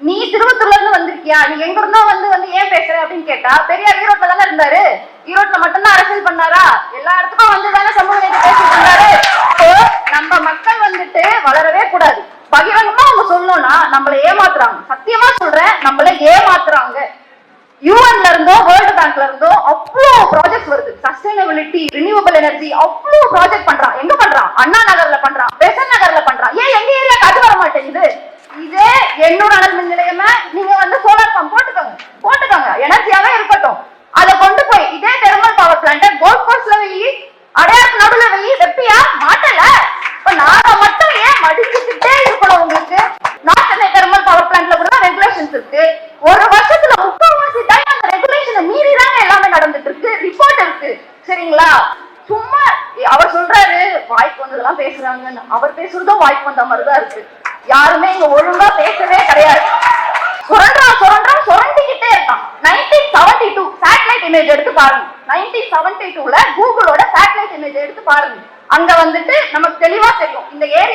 நீ திருவத்தூர்ல இருந்து வந்திருக்கியா? நீ எங்க இருந்தோ வந்து வந்து ஏன் பேசுற அப்படின்னு கேட்டா பெரியார் ஈரோட்ல தானே இருந்தாரு. ஈரோட்ல மட்டும்தான் அரசியல் பண்ணாரா? எல்லா இடத்துக்கும் வந்து தானே சமூக நீதி பேசிட்டு இருந்தாரு. நம்ம மக்கள் வந்துட்டு வளரவே கூடாது. பகிரங்கமா அவங்க சொல்லணும்னா நம்மள ஏமாத்துறாங்க. சத்தியமா சொல்றேன் நம்மள ஏமாத்துறாங்க. யூஎன்ல இருந்தோ வேர்ல்டு பேங்க்ல இருந்தோ அவ்வளோ ப்ராஜெக்ட் வருது. சஸ்டைனபிலிட்டி ரினியூவபிள் எனர்ஜி அவ்வளோ ப்ராஜெக்ட் பண்றான். எங்க பண்றான்? அண்ணா நகர்ல பண்றான் பெசன் நகர்ல பண்றான் ஏன் எங்க ஏரியாக்கு அது வர மாட்டேங்குது இதே எண்ணூர் அனல் மின் நிலையமா? நீங்க வந்து சோலார் பம்ப் போட்டுக்கோங்க. போட்டுக்கோங்க. எனர்ஜியாவே இருக்கட்டும். அதை கொண்டு போய் இதே தெர்மல் பவர் பிளான்ட் கோல்ட் கோஸ்ட்ல வெயி அடையாறு நடுவுல வெயி வெப்பியா? மாட்டல. இப்ப நாங்க மட்டும் ஏன் மடிச்சுக்கிட்டே இருக்கணும் உங்களுக்கு? நார்த் சென்னை தெர்மல் பவர் பிளான்ட்ல கூட ரெகுலேஷன்ஸ் இருக்கு. ஒரு வருஷத்துல முக்கால்வாசி டைம் அந்த ரெகுலேஷனை மீறி தாங்க எல்லாமே நடந்துட்டு இருக்கு ரிப்போர்ட் இருக்கு. சரிங்களா? சும்மா அவர் சொல்றாரு வாய்க்கு வந்ததெல்லாம் பேசுறாங்கன்னு. அவர் பேசுறதும் வாய்ப்பு வந்த மாதிரி தான் இருக்கு. யாருமே இங்க ஒழுங்கா சுரண்டா சுரண்டா சுரண்டிக்கிட்டே இருக்கான். Nineteen seventy two satellite image எடுத்து பாருங்க. நைன்டீன் செவன்டி டூல கூகுளோட சேட்டலைட் இமேஜ் எடுத்து பாருங்க. அங்க வந்துட்டு நமக்கு தெளிவா தெரியும். இந்த ஏரியா